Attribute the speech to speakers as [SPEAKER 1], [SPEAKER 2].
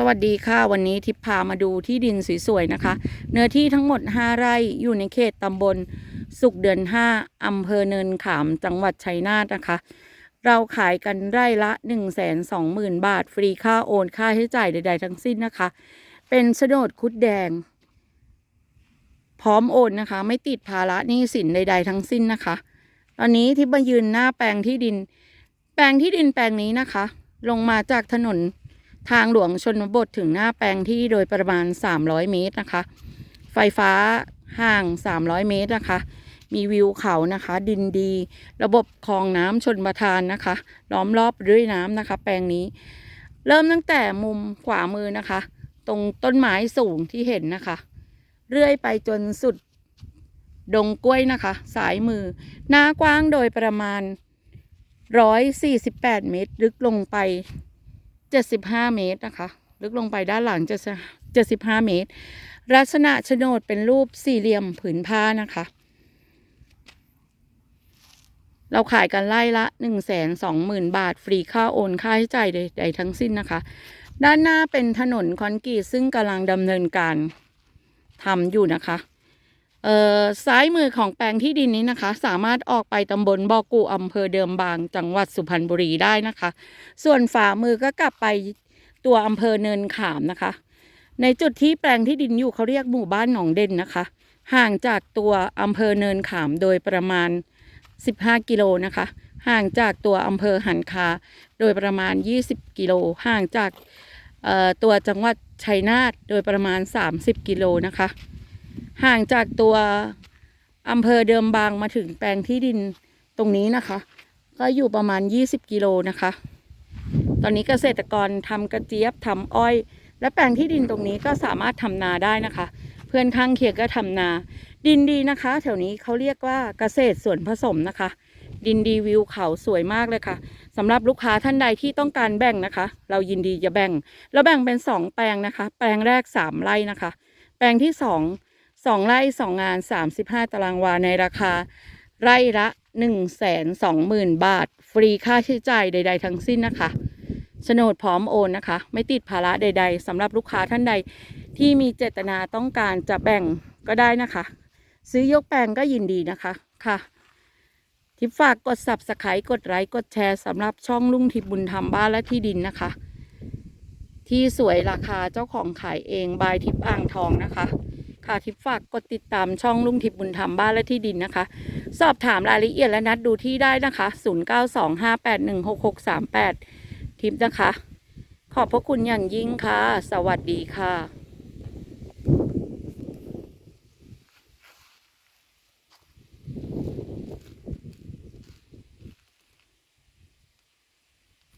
[SPEAKER 1] สวัสดีค่ะวันนี้ทิพพามาดูที่ดินสวยๆนะคะ เนื้อที่ทั้งหมด 5 ไร่อยู่ในเขตตำบลสุขเดือน 5 อำเภอเนินขามจังหวัดชัยนาทนะคะ เราขายกันไร่ละ 1 2 0 0 0 0 บาท ฟรีค่าโอนค่าใช้จ่ายใด ๆ ทั้งสิ้นนะคะ เป็นโฉนดคุดแดง พร้อมโอนนะคะ ไม่ติดภาระหนี้สินใด ๆ ทั้งสิ้นนะคะ ตอนนี้ที่มายืนหน้าแปลงที่ดิน แปลงที่ดินแปลงนี้นะคะ ลงมาจากถนน ทางหลวงชนบทถึงหน้าแปลงที่โดยประมาณ 300 เมตรนะคะ ไฟฟ้าห่าง 300 เมตรนะคะ มีวิวเขานะคะ ดินดี ระบบคลองน้ำชนประทานนะคะ ล้อมรอบด้วยน้ำนะคะ แปลงนี้ เริ่มตั้งแต่มุมขวามือนะคะ ตรงต้นไม้สูงที่เห็นนะคะ เรื่อยไปจนสุดดงกล้วยนะคะ สายมือ หน้ากว้างโดยประมาณ 148 เมตร ลึกลงไป 75เมตรนะคะ ลึกลงไปด้านหลังจะ75เมตร ลักษณะโฉนดเป็นรูปสี่เหลี่ยมผืนผ้านะคะ เราขายกันไล่ละ1 2 0 0 0 0บาท ฟรีค่าโอนค่าใช้จ่ายใดๆทั้งสิ้นนะคะ ด้านหน้าเป็นถนนคอนกรีตซึ่งกำลังดำเนินการทำอยู่นะคะ ซ้ายมือของแปลงที่ดินนี้นะคะ สามารถออกไปตำบลบ่อกูอำเภอเดิมบาง จังหวัดสุพรรณบุรีได้นะคะ ส่วนฝ่ามือก็กลับไปตัวอำเภอเนินขามนะคะ ในจุดที่แปลงที่ดินอยู่เขาเรียกหมู่บ้านหนองเด่นนะคะ ห่างจากตัวอำเภอเนินขามโดยประมาณ 15 กิโลนะคะ ห่างจากตัวอำเภอหันคาโดยประมาณ 20 กิโล ห่างจากตัวจังหวัดชัยนาทโดยประมาณ 30 กิโลนะคะ ห่างจากตัวอำเภอเดิมบางมาถึงแปลงที่ดินตรงนี้นะคะ ก็อยู่ประมาณ 20 กิโลนะคะ ตอนนี้เกษตรกรทำกระเจี๊ยบทำอ้อย และแปลงที่ดินตรงนี้ก็สามารถทำนาได้นะคะ เพื่อนข้างเคียงก็ทำนา ดินดีนะคะ แถวนี้เขาเรียกว่าเกษตรสวนผสมนะคะ ดินดีวิวเขาสวยมากเลยค่ะสำหรับลูกค้าท่านใดที่ต้องการแบ่งนะคะ เรายินดีจะแบ่ง เราแบ่งเป็นสองแปลงนะคะ แปลงแรกสามไร่นะคะ แปลงที่สอง สองไร่สองงานสามสิบห้าตารางวาในราคา ไร่ละหนึ่งแสนสองหมื่นบาท ฟรีค่าใช้จ่ายใด ๆ ทั้งสิ้นนะคะโฉนดพร้อมโอนนะคะ ไม่ติดภาระใด ๆสำหรับลูกค้าท่านใดที่มีเจตนาต้องการจะแบ่งก็ได้นะคะ ซื้อยกแปลงก็ยินดีนะคะค่ะ ทิปฝากกด subscribe กดไลค์กดแชร์สำหรับช่องลุงทิพบุญธรรมบ้านและที่ดินนะคะ ที่สวยราคาเจ้าของขายเองบายทิพย์อ่างทองนะคะ ค่ะทิพฝากกดติดตามช่องลุงทิพบุญธรรมบ้านและที่ดินนะคะ สอบถามรายละเอียดและนัดดูที่ได้นะคะ 0925816638 ทิพนะคะ ขอบพระคุณอย่างยิ่งค่ะ สวัสดีค่ะ